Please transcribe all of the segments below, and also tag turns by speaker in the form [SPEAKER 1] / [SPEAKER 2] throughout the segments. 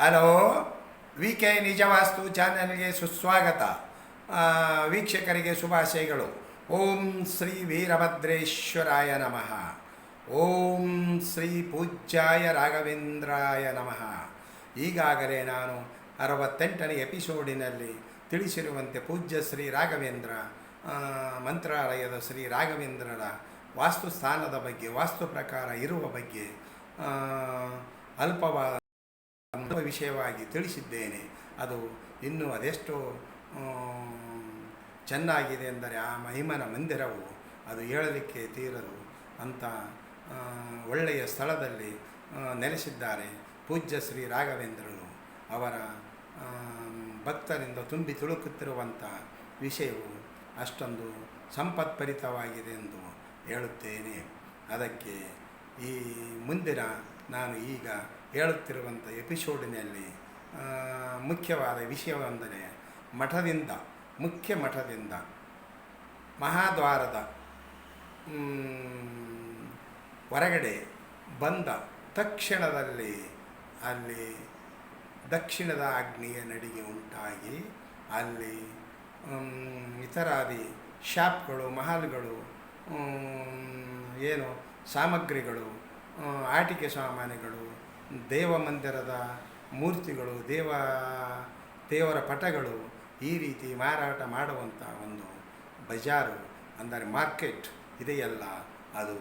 [SPEAKER 1] Hello we K ನಿಜವಾಸ್ತು ಚಾನೆಲ್ಗೆ ಸುಸ್ವಾಗತ. ವೀಕ್ಷಕರಿಗೆ ಶುಭಾಶಯಗಳು. ಓಂ ಶ್ರೀ ವೀರಭದ್ರೇಶ್ವರಾಯ ನಮಃ. ಓಂ ಶ್ರೀ ಪೂಜ್ಯಾಯ ರಾಘವೇಂದ್ರಾಯ ನಮಃ. ಈಗಾಗಲೇ ನಾನು ಅರವತ್ತೆಂಟನೇ ಎಪಿಸೋಡಿನಲ್ಲಿ ತಿಳಿಸಿರುವಂತೆ ಪೂಜ್ಯ ಶ್ರೀ ರಾಘವೇಂದ್ರ ಮಂತ್ರಾಲಯದ ಶ್ರೀ ರಾಘವೇಂದ್ರರ ವಾಸ್ತುಸ್ಥಾನದ ಬಗ್ಗೆ, ವಾಸ್ತು ಪ್ರಕಾರ ಇರುವ ಬಗ್ಗೆ ಅಲ್ಪವಾದ ಒಂದು ವಿಷಯವಾಗಿ ತಿಳಿಸಿದ್ದೇನೆ. ಅದು ಇನ್ನೂ ಅದೆಷ್ಟು ಚೆನ್ನಾಗಿದೆ ಎಂದರೆ ಆ ಮಹಿಮನ ಮಂದಿರವು ಅದು ಹೇಳಲಿಕ್ಕೆ ತೀರದು ಅಂತ ಒಳ್ಳೆಯ ಸ್ಥಳದಲ್ಲಿ ನೆಲೆಸಿದ್ದಾರೆ. ಪೂಜ್ಯ ಶ್ರೀ ರಾಘವೇಂದ್ರನು ಅವರ ಭಕ್ತರಿಂದ ತುಂಬಿ ತುಳುಕುತ್ತಿರುವಂಥ ವಿಷಯವು ಅಷ್ಟೊಂದು ಸಂಪತ್ಪರಿತವಾಗಿದೆ ಎಂದು ಹೇಳುತ್ತೇನೆ. ಅದಕ್ಕೆ ಈ ಮುಂದಿನ ನಾನು ಈಗ ಹೇಳುತ್ತಿರುವಂಥ ಎಪಿಸೋಡಿನಲ್ಲಿ ಮುಖ್ಯವಾದ ವಿಷಯವೆಂದರೆ ಮಠದಿಂದ, ಮುಖ್ಯ ಮಠದಿಂದ, ಮಹಾದ್ವಾರದ ಹೊರಗಡೆ ಬಂದ ತಕ್ಷಣದಲ್ಲಿ ಅಲ್ಲಿ ದಕ್ಷಿಣದ ಅಗ್ನಿಯ ನಡಿಗೆ ಉಂಟಾಗಿ ಅಲ್ಲಿ ಇತರಾದಿ ಶಾಪ್ಗಳು, ಮಹಲ್ಗಳು ಏನು ಸಾಮಗ್ರಿಗಳು ಆಟಿಕೆ ಸಾಮಾನುಗಳು ದೇವ ಮಂದಿರದ ಮೂರ್ತಿಗಳು, ದೇವ, ದೇವರ ಪಟಗಳು ಈ ರೀತಿ ಮಾರಾಟ ಮಾಡುವಂಥ ಒಂದು ಬಜಾರು ಅಂದರೆ ಮಾರ್ಕೆಟ್ ಇದೆಯಲ್ಲ. ಅದು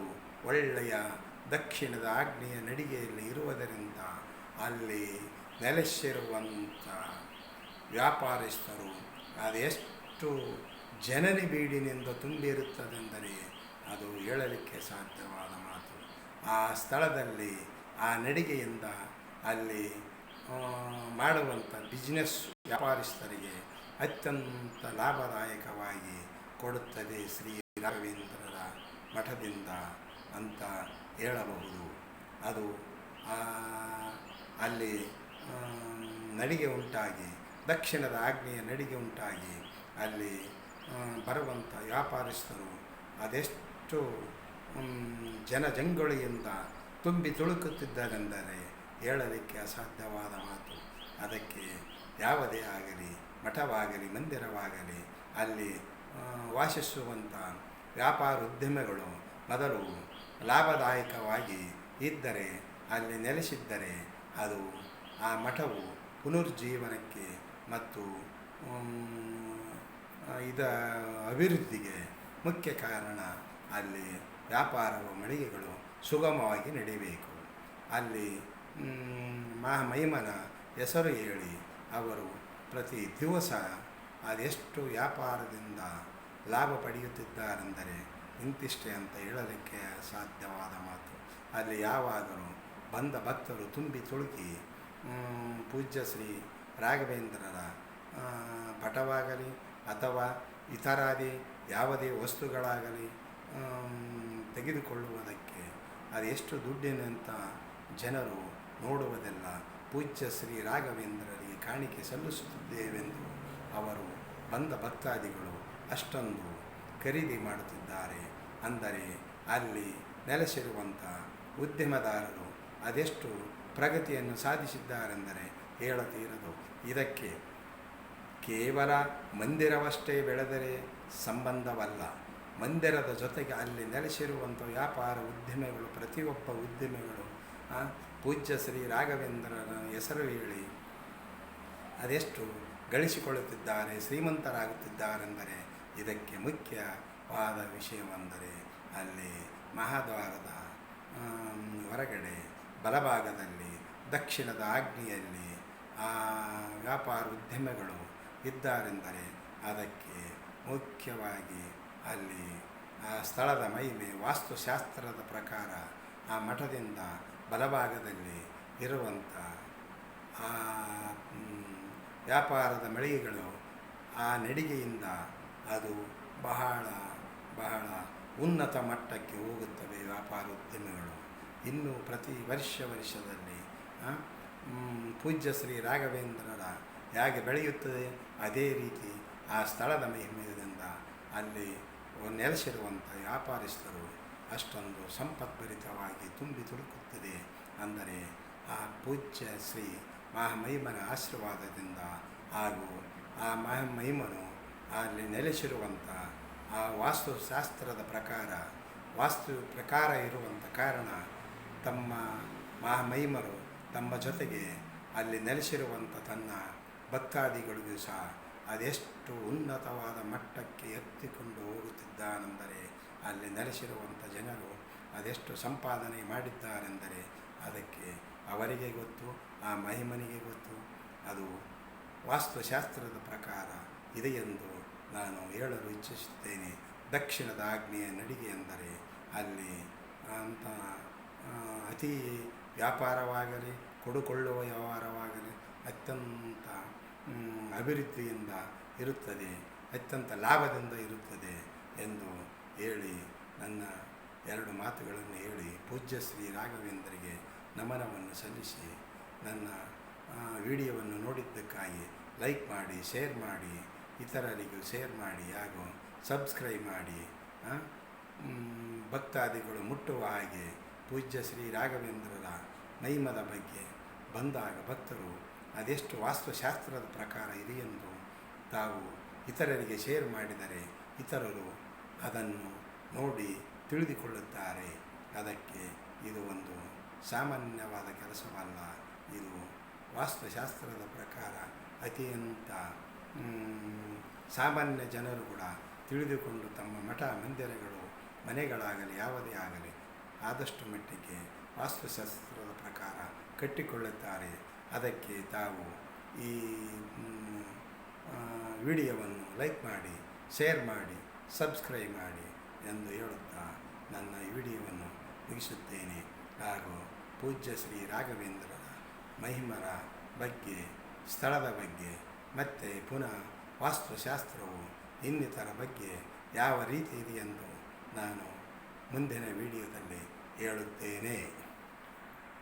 [SPEAKER 1] ಒಳ್ಳೆಯ ದಕ್ಷಿಣದ ಆಗ್ನೇಯ ನಡಿಗೆಯಲ್ಲಿ ಇರುವುದರಿಂದ ಅಲ್ಲಿ ನೆಲೆಸಿರುವಂಥ ವ್ಯಾಪಾರಸ್ಥರು ಅದೆಷ್ಟು ಜನನಿ ಬೀಡಿನಿಂದ ತುಂಬಿರುತ್ತದೆಂದರೆ ಅದು ಹೇಳಲಿಕ್ಕೆ ಸಾಧ್ಯವಾದ ಮಾತು. ಆ ಸ್ಥಳದಲ್ಲಿ ಆ ನಡಿಗೆಯಿಂದ ಅಲ್ಲಿ ಮಾಡುವಂಥ ಬಿಸ್ನೆಸ್ ವ್ಯಾಪಾರಸ್ಥರಿಗೆ ಅತ್ಯಂತ ಲಾಭದಾಯಕವಾಗಿ ಕೊಡುತ್ತದೆ ಶ್ರೀ ರಾಘವೇಂದ್ರರ ಮಠದಿಂದ ಅಂತ ಹೇಳಬಹುದು. ಅದು ಅಲ್ಲಿ ನಡಿಗೆ ಉಂಟಾಗಿ, ದಕ್ಷಿಣದ ಆಗ್ನೇಯ ನಡಿಗೆ ಉಂಟಾಗಿ ಅಲ್ಲಿ ಬರುವಂಥ ವ್ಯಾಪಾರಸ್ಥರು ಅದೆಷ್ಟು ಜನಜಂಗುಳಿಯಿಂದ ತುಂಬಿ ತುಳುಕುತ್ತಿದ್ದಾರೆಂದರೆ ಹೇಳಲಿಕ್ಕೆ ಅಸಾಧ್ಯವಾದ ಮಾತು. ಅದಕ್ಕೆ ಯಾವುದೇ ಆಗಲಿ, ಮಠವಾಗಲಿ, ಮಂದಿರವಾಗಲಿ, ಅಲ್ಲಿ ವಾಸಿಸುವಂಥ ವ್ಯಾಪಾರೋದ್ಯಮಗಳು ಮೊದಲು ಲಾಭದಾಯಕವಾಗಿ ಇದ್ದರೆ, ಅಲ್ಲಿ ನೆಲೆಸಿದ್ದರೆ ಅದು ಆ ಮಠವು ಪುನರುಜ್ಜೀವನಕ್ಕೆ ಮತ್ತು ಇದ ಅಭಿವೃದ್ಧಿಗೆ ಮುಖ್ಯ ಕಾರಣ. ಅಲ್ಲಿ ವ್ಯಾಪಾರವು ಮಳಿಗೆಗಳು ಸುಗಮವಾಗಿ ನಡೆಯಬೇಕು ಅಲ್ಲಿ ಮಹ ಮಹಿಮನ ಹೆಸರು ಹೇಳಿ ಅವರು ಪ್ರತಿ ದಿವಸ ಅದೆಷ್ಟು ವ್ಯಾಪಾರದಿಂದ ಲಾಭ ಪಡೆಯುತ್ತಿದ್ದಾರೆಂದರೆ ಇಂತಿಷ್ಟೇ ಅಂತ ಹೇಳಲಿಕ್ಕೆ ಸಾಧ್ಯವಾದ ಮಾತು. ಅಲ್ಲಿ ಯಾವಾಗಲೂ ಬಂದ ಭಕ್ತರು ತುಂಬಿ ತುಳುಕಿ ಪೂಜ್ಯ ಶ್ರೀ ರಾಘವೇಂದ್ರರ ಪಟವಾಗಲಿ ಅಥವಾ ಇತರಾದಿ ಯಾವುದೇ ವಸ್ತುಗಳಾಗಲಿ ತೆಗೆದುಕೊಳ್ಳುವುದಕ್ಕೆ ಅದೆಷ್ಟು ದುಡ್ಡಿನಂತ ಜನರು ನೋಡುವುದೆಲ್ಲ. ಪೂಜ್ಯ ಶ್ರೀ ರಾಘವೇಂದ್ರರಿಗೆ ಕಾಣಿಕೆ ಸಲ್ಲಿಸುತ್ತಿದ್ದೇವೆಂದು ಅವರು ಬಂದ ಭಕ್ತಾದಿಗಳು ಅಷ್ಟೊಂದು ಖರೀದಿ ಮಾಡುತ್ತಿದ್ದಾರೆ. ಅಂದರೆ ಅಲ್ಲಿ ನೆಲೆಸಿರುವಂಥ ಉದ್ಯಮದಾರರು ಅದೆಷ್ಟು ಪ್ರಗತಿಯನ್ನು ಸಾಧಿಸಿದ್ದಾರೆಂದರೆ ಹೇಳತೀರದು. ಇದಕ್ಕೆ ಕೇವಲ ಮಂದಿರವಷ್ಟೇ ಬೆಳೆದರೆ ಸಂಬಂಧವಲ್ಲ. ಮಂದಿರದ ಜೊತೆಗೆ ಅಲ್ಲಿ ನೆಲೆಸಿರುವಂಥ ವ್ಯಾಪಾರ ಉದ್ಯಮಿಗಳು ಪ್ರತಿಯೊಬ್ಬ ಉದ್ಯಮಿಗಳು ಪೂಜ್ಯ ಶ್ರೀ ರಾಘವೇಂದ್ರನ ಹೆಸರು ಹೇಳಿ ಅದೆಷ್ಟು ಗಳಿಸಿಕೊಳ್ಳುತ್ತಿದ್ದಾರೆ, ಶ್ರೀಮಂತರಾಗುತ್ತಿದ್ದಾರೆಂದರೆ ಇದಕ್ಕೆ ಮುಖ್ಯವಾದ ವಿಷಯವೆಂದರೆ ಅಲ್ಲಿ ಮಹಾದ್ವಾರದ ಹೊರಗಡೆ ಬಲಭಾಗದಲ್ಲಿ, ದಕ್ಷಿಣದ ಆಗ್ನಿಯಲ್ಲಿ, ಆ, ವ್ಯಾಪಾರ ಉದ್ಯಮಗಳು ಇದ್ದಾರೆಂದರೆ ಅದಕ್ಕೆ ಮುಖ್ಯವಾಗಿ ಅಲ್ಲಿ ಆ ಸ್ಥಳದ ಮಹಿಮೆ ವಾಸ್ತುಶಾಸ್ತ್ರದ ಪ್ರಕಾರ ಆ ಮಠದಿಂದ ಬಲಭಾಗದಲ್ಲಿ ಇರುವಂಥ ಆ ವ್ಯಾಪಾರದ ಮಳಿಗೆಗಳು ಆ ನಡಿಗೆಯಿಂದ ಅದು ಬಹಳ ಬಹಳ ಉನ್ನತ ಮಟ್ಟಕ್ಕೆ ಹೋಗುತ್ತವೆ ವ್ಯಾಪಾರೋದ್ಯಮಗಳು. ಇನ್ನೂ ಪ್ರತಿ ವರ್ಷ ವರ್ಷದಲ್ಲಿ ಪೂಜ್ಯ ಶ್ರೀ ರಾಘವೇಂದ್ರರ ಹೇಗೆ ಬೆಳೆಯುತ್ತದೆ, ಅದೇ ರೀತಿ ಆ ಸ್ಥಳದ ಮಹಿಮೆಯಿಂದ ಅಲ್ಲಿ ನೆಲೆಸಿರುವಂಥ ವ್ಯಾಪಾರಸ್ಥರು ಅಷ್ಟೊಂದು ಸಂಪದ್ಭರಿತವಾಗಿ ತುಂಬಿ ತುಳುಕುತ್ತದೆ. ಅಂದರೆ ಆ ಪೂಜ್ಯ ಶ್ರೀ ಮಹಾಮಹಿಮನ ಆಶೀರ್ವಾದದಿಂದ ಹಾಗೂ ಆ ಮಹಾಮಹಿಮನು ಅಲ್ಲಿ ನೆಲೆಸಿರುವಂಥ ಆ ವಾಸ್ತುಶಾಸ್ತ್ರದ ಪ್ರಕಾರ, ವಾಸ್ತು ಪ್ರಕಾರ ಇರುವಂಥ ಕಾರಣ ತಮ್ಮ ಮಹಾಮಹಿಮರು ತಮ್ಮ ಜೊತೆಗೆ ಅಲ್ಲಿ ನೆಲೆಸಿರುವಂಥ ತನ್ನ ಭಕ್ತಾದಿಗಳಿಗೂ ಸಹ ಅದೆಷ್ಟು ಉನ್ನತವಾದ ಮಟ್ಟಕ್ಕೆ ಎತ್ತಿಕೊಂಡು ಹೋಗುತ್ತಿದ್ದಾನೆಂದರೆ, ಅಲ್ಲಿ ನೆಲೆಸಿರುವಂಥ ಜನರು ಅದೆಷ್ಟು ಸಂಪಾದನೆ ಮಾಡಿದ್ದಾರೆಂದರೆ ಅದಕ್ಕೆ ಅವರಿಗೆ ಗೊತ್ತು, ಆ ಮಹಿಮನಿಗೆ ಗೊತ್ತು. ಅದು ವಾಸ್ತುಶಾಸ್ತ್ರದ ಪ್ರಕಾರ ಇದೆ ಎಂದು ನಾನು ಹೇಳಲು ಇಚ್ಛಿಸುತ್ತೇನೆ. ದಕ್ಷಿಣದ ಆಗ್ನೇಯ ನಡಿಗೆ ಎಂದರೆ ಅಲ್ಲಿ ಅಂತ ಅತಿ ವ್ಯಾಪಾರವಾಗಲಿ, ಕೊಡುಕೊಳ್ಳುವ ವ್ಯವಹಾರವಾಗಲಿ ಅತ್ಯಂತ ಅಭಿವೃದ್ಧಿಯಿಂದ ಇರುತ್ತದೆ, ಅತ್ಯಂತ ಲಾಭದಿಂದ ಇರುತ್ತದೆ ಎಂದು ಹೇಳಿ ನನ್ನ ಎರಡು ಮಾತುಗಳನ್ನು ಹೇಳಿ ಪೂಜ್ಯ ಶ್ರೀ ರಾಘವೇಂದ್ರಿಗೆ ನಮನವನ್ನು ಸಲ್ಲಿಸಿ ನನ್ನ ವಿಡಿಯೋವನ್ನು ನೋಡಿದ್ದಕ್ಕಾಗಿ ಲೈಕ್ ಮಾಡಿ, ಶೇರ್ ಮಾಡಿ, ಇತರರಿಗೂ ಶೇರ್ ಮಾಡಿ ಹಾಗೂ ಸಬ್ಸ್ಕ್ರೈಬ್ ಮಾಡಿ ಭಕ್ತಾದಿಗಳು ಮುಟ್ಟುವ ಹಾಗೆ ಪೂಜ್ಯ ಶ್ರೀ ರಾಘವೇಂದ್ರರ ನೈಮದ ಬಗ್ಗೆ ಬಂದಾಗ ಭಕ್ತರು ಅದೆಷ್ಟು ವಾಸ್ತುಶಾಸ್ತ್ರದ ಪ್ರಕಾರ ಇದೆಯೆಂದು ತಾವು ಇತರರಿಗೆ ಶೇರ್ ಮಾಡಿದರೆ ಇತರರು ಅದನ್ನು ನೋಡಿ ತಿಳಿದುಕೊಳ್ಳುತ್ತಾರೆ. ಅದಕ್ಕೆ ಇದು ಒಂದು ಸಾಮಾನ್ಯವಾದ ಕೆಲಸವಲ್ಲ. ಇದು ವಾಸ್ತುಶಾಸ್ತ್ರದ ಪ್ರಕಾರ ಅತ್ಯಂತ ಸಾಮಾನ್ಯ ಜನರು ಕೂಡ ತಿಳಿದುಕೊಂಡು ತಮ್ಮ ಮಠ, ಮಂದಿರಗಳು, ಮನೆಗಳಾಗಲಿ, ಯಾವುದೇ ಆಗಲಿ, ಆದಷ್ಟು ಮಟ್ಟಿಗೆ ವಾಸ್ತುಶಾಸ್ತ್ರದ ಪ್ರಕಾರ ಕಟ್ಟಿಕೊಳ್ಳುತ್ತಾರೆ. ಅದಕ್ಕೆ ತಾವು ಈ ವಿಡಿಯೋವನ್ನು ಲೈಕ್ ಮಾಡಿ, ಶೇರ್ ಮಾಡಿ, ಸಬ್ಸ್ಕ್ರೈಬ್ ಮಾಡಿ ಎಂದು ಹೇಳುತ್ತಾ ನನ್ನ ಈ ವಿಡಿಯೋವನ್ನು ಮುಗಿಸುತ್ತೇನೆ. ಹಾಗೂ ಪೂಜ್ಯ ಶ್ರೀ ರಾಘವೇಂದ್ರರ ಮಹಿಮರ ಬಗ್ಗೆ, ಸ್ಥಳದ ಬಗ್ಗೆ, ಮತ್ತು ಪುನಃ ವಾಸ್ತುಶಾಸ್ತ್ರವು ಇನ್ನಿತರ ಬಗ್ಗೆ ಯಾವ ರೀತಿ ಇದೆಯೆಂದು ನಾನು ಮುಂದಿನ ವಿಡಿಯೋದಲ್ಲಿ ಹೇಳುತ್ತೇನೆ.